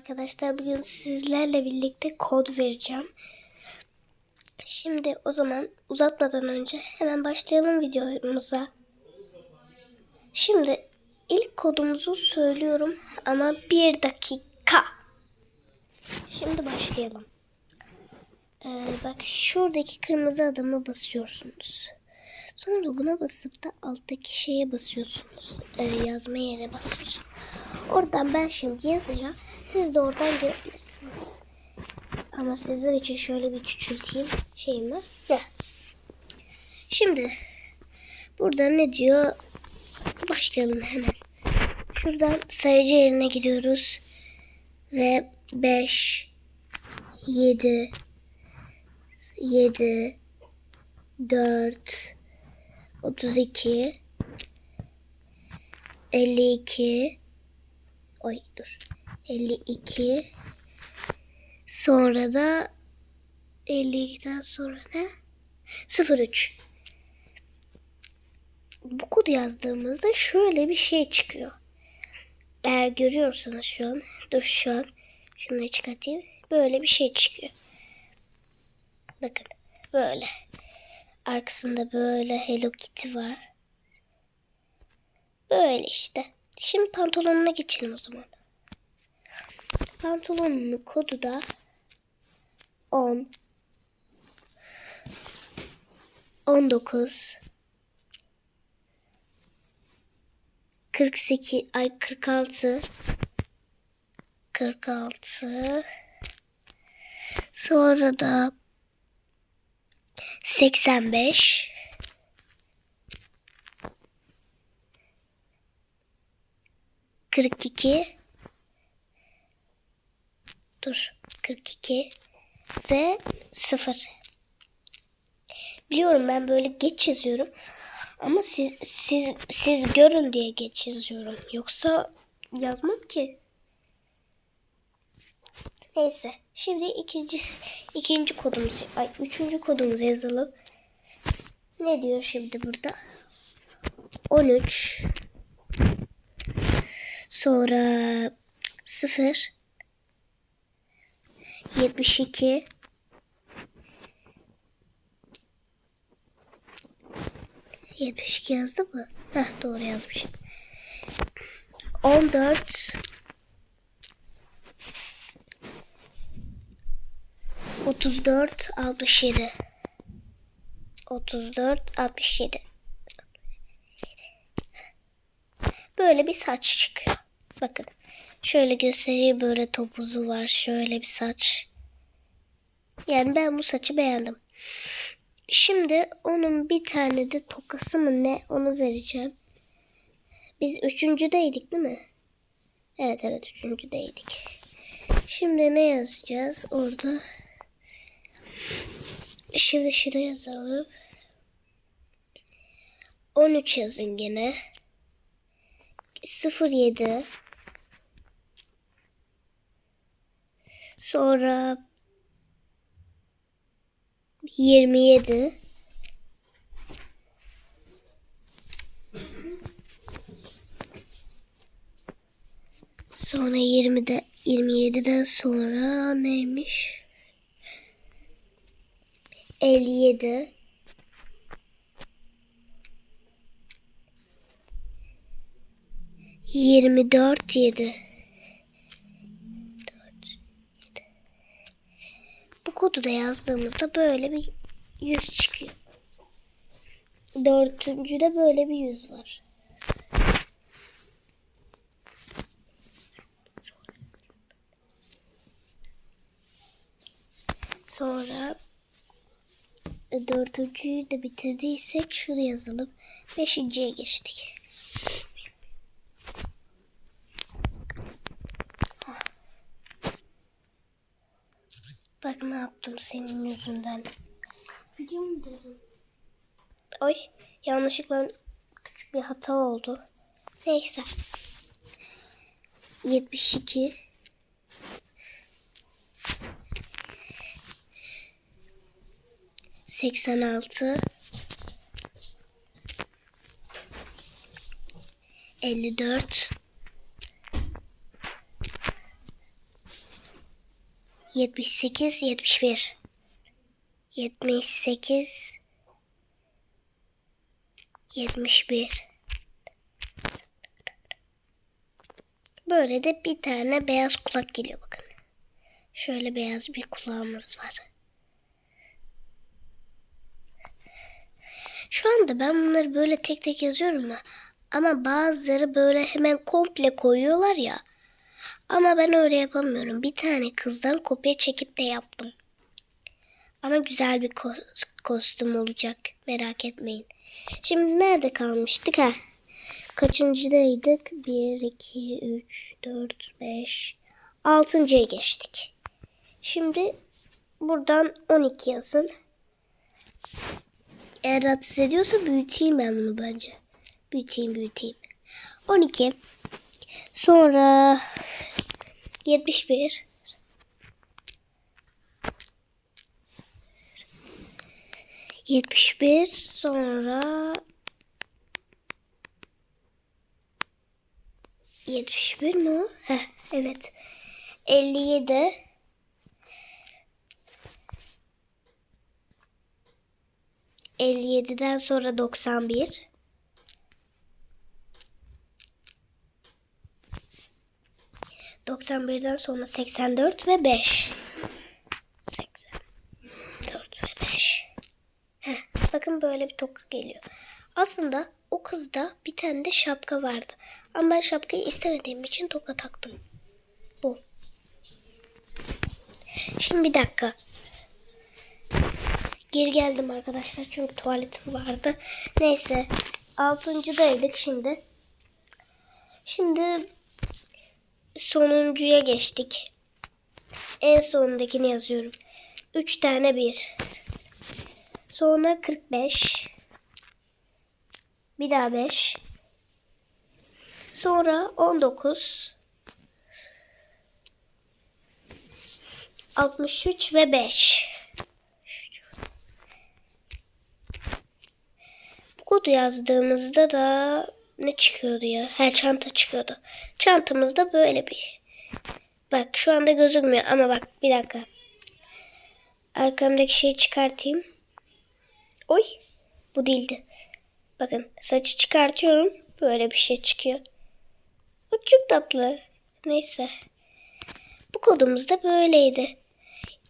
arkadaşlar. Bugün sizlerle birlikte kod vereceğim. Şimdi o zaman uzatmadan önce hemen başlayalım videomuza. Şimdi ilk kodumuzu söylüyorum ama bir dakika. Şimdi başlayalım. Ee, bak şuradaki kırmızı adama basıyorsunuz. Sonra buna basıp da alttaki şeye basıyorsunuz. Ee, yazma yere basıyorsunuz. Oradan ben şimdi yazacağım. Siz de oradan görebilirsiniz. Ama sizler için şöyle bir küçülteyim şeyimi. Heh. Şimdi burada ne diyor? Başlayalım hemen. Şuradan sayıcı yerine gidiyoruz. Ve 5 7 7 4 32 52 Oy dur. 52 sonra da 52'den sonra ne? 03 bu kodu yazdığımızda şöyle bir şey çıkıyor. Eğer görüyorsanız şu an, dur şu an şunu çıkartayım. Böyle bir şey çıkıyor. Bakın böyle. Arkasında böyle Hello Kitty var. Böyle işte. Şimdi pantolonuna geçelim o zaman. Pantolonun kodu da 10 19 48 ay 46 46 sonra da 85 42 Dur 42 ve 0 Biliyorum ben böyle geç yazıyorum ama siz siz siz görün diye geç yazıyorum. Yoksa yazmam ki. Neyse. Şimdi ikinci ikinci kodumuzu ay üçüncü kodumuzu yazalım. Ne diyor şimdi burada? 13 sonra 0 72 72 yazdı mı? Heh doğru yazmışım. 14 34 67 34 67 Böyle bir saç çıkıyor. Bakın. Şöyle göstereyim böyle topuzu var. Şöyle bir saç. Yani ben bu saçı beğendim. Şimdi onun bir tane de tokası mı ne onu vereceğim. Biz üçüncüdeydik değil mi? Evet evet üçüncüdeydik. Şimdi ne yazacağız orada? Şimdi şuraya yazalım. 13 yazın gene. 07 Sonra 27 Sonra 20'de 27'den sonra neymiş? 57 24 7 kodu da yazdığımızda böyle bir yüz çıkıyor. Dördüncüde böyle bir yüz var. Sonra e, dördüncüyü de bitirdiysek şunu yazalım. Beşinciye geçtik. Bak ne yaptım senin yüzünden. Video mu dedin? Oy yanlışlıkla küçük bir hata oldu. Neyse. 72 86 54 78, 71. 78, 71. Böyle de bir tane beyaz kulak geliyor bakın. Şöyle beyaz bir kulağımız var. Şu anda ben bunları böyle tek tek yazıyorum ya. Ama bazıları böyle hemen komple koyuyorlar ya. Ama ben öyle yapamıyorum. Bir tane kızdan kopya çekip de yaptım. Ama güzel bir ko- kostüm olacak. Merak etmeyin. Şimdi nerede kalmıştık ha? Kaçıncıdaydık? 1, 2, 3, 4, 5, 6.ya geçtik. Şimdi buradan 12 yazın. Eğer rahatsız ediyorsa büyüteyim ben bunu bence. Büyüteyim büyüteyim. 12. Sonra 71 71 sonra 71 mi? Heh, evet. 57 57'den sonra 91 91'den sonra 84 ve 5. 84 ve 5. Heh, bakın böyle bir toka geliyor. Aslında o kızda bir tane de şapka vardı. Ama ben şapkayı istemediğim için toka taktım. Bu. Şimdi bir dakika. Geri geldim arkadaşlar çünkü tuvaletim vardı. Neyse. Altıncıdaydık şimdi. Şimdi sonuncuya geçtik. En sondakini yazıyorum. 3 tane 1. Sonra 45. Bir daha 5. Sonra 19. 63 ve 5. Bu kodu yazdığımızda da ne çıkıyordu ya? Ha çanta çıkıyordu. Çantamızda böyle bir. Bak şu anda gözükmüyor ama bak bir dakika. Arkamdaki şeyi çıkartayım. Oy bu değildi. Bakın saçı çıkartıyorum. Böyle bir şey çıkıyor. Bu çok tatlı. Neyse. Bu kodumuz da böyleydi.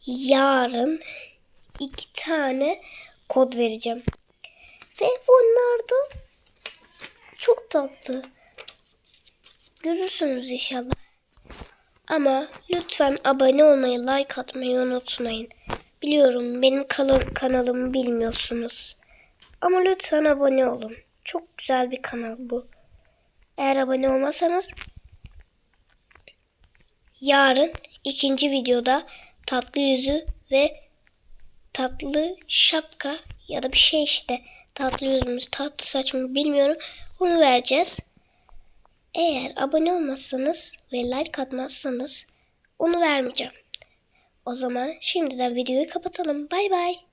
Yarın iki tane kod vereceğim. Ve bunlar da çok tatlı. Görürsünüz inşallah. Ama lütfen abone olmayı, like atmayı unutmayın. Biliyorum benim kanalımı bilmiyorsunuz. Ama lütfen abone olun. Çok güzel bir kanal bu. Eğer abone olmasanız yarın ikinci videoda tatlı yüzü ve tatlı şapka ya da bir şey işte tatlı yüzümüz tatlı saç mı bilmiyorum onu vereceğiz. Eğer abone olmazsanız ve like atmazsanız onu vermeyeceğim. O zaman şimdiden videoyu kapatalım. Bay bay.